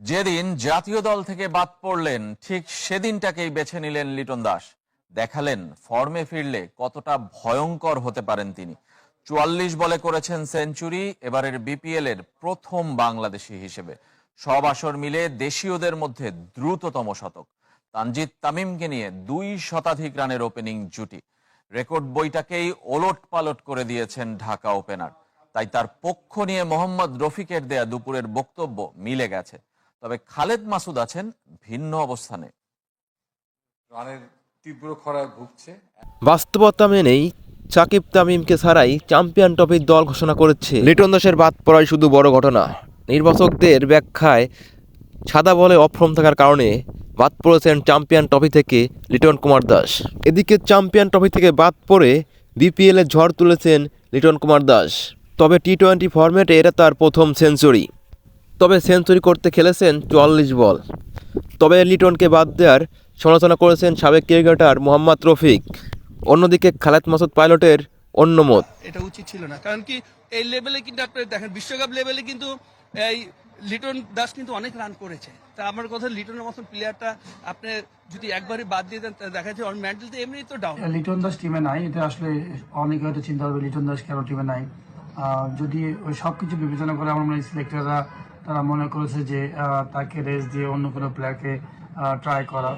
যেদিন জাতীয় দল থেকে বাদ পড়লেন, ঠিক সেদিনটাকেই বেছে নিলেন লিটন দাস। দেখালেন ফর্মে ফিরলে কতটা ভয়ঙ্কর হতে পারেন তিনি। চুয়াল্লিশ বলে করেছেন সেঞ্চুরি, এবারের বিপিএল এর প্রথম বাংলাদেশি হিসেবে। সব আসর মিলে দেশীয়দের মধ্যে দ্রুততম শতক। তানজিদ তামিমকে নিয়ে দুই শতাধিক রানের ওপেনিং জুটি। রেকর্ড বইটাকেই ওলট পালট করে দিয়েছেন ঢাকা ওপেনার। তাই তার পক্ষ নিয়ে মোহাম্মদ রফিকের দেয়া দুপুরের বক্তব্য মিলে গেছে। তবে খালেদ মাসুদ আছেন ভিন্ন অবস্থানে। তীব্র খরায় ভুগছে। বাস্তবতা মেনেই সাকিব তামিমকে ছাড়াই চ্যাম্পিয়ন ট্রফির দল ঘোষণা করেছে। লিটন দাসের বাদ পড়াই শুধু বড় ঘটনা। নির্বাচকদের ব্যাখ্যায় সাদা বলে অফ্রম থাকার কারণে বাদ পড়েছেন চ্যাম্পিয়ন ট্রফি থেকে লিটন কুমার দাস। এদিকে চ্যাম্পিয়ন ট্রফি থেকে বাদ পড়ে বিপিএলে ঝড় তুলেছেন লিটন কুমার দাস। তবে টি টোয়েন্টি ফরম্যাটে এটা তার প্রথম সেঞ্চুরি। তবে সেঞ্চুরি করতে খেলেছেন চুয়াল্লিশ বল। তবে লিটনকে বাদ দেওয়ার সমালোচনা করেছেন সাবেক ক্রিকেটার মোহাম্মদ রফিক। অন্যদিকে খালেদ মাসুদ পাইলটের অন্য মত। এটা উচিত ছিল না কারণ কি এই লেভেলে কিন্তু আপনি দেখেন বিশ্বকাপ লেভেলে কিন্তু এই লিটন দাস কিন্তু অনেক রান করেছে। তা আমার কথা লিটনের মতন প্লেয়ারটা আপনি যদি একবারই বাদ দিয়ে দেন দেখা যাচ্ছে ওর মেন্টাল তো এমনি তো ডাউন লিটন দাস টিমে নাই এটা আসলে অনেকে হয়তো চিন্তা করবে লিটন দাস কেন টিমে নাই। যদি ওই সব কিছু বিবেচনা করে আমার মনে হয় সিলেক্টররা তারা মনে করেছে যে তাকে রেস দিয়ে অন্য কোনো প্লেয়ারকে ট্রাই করা।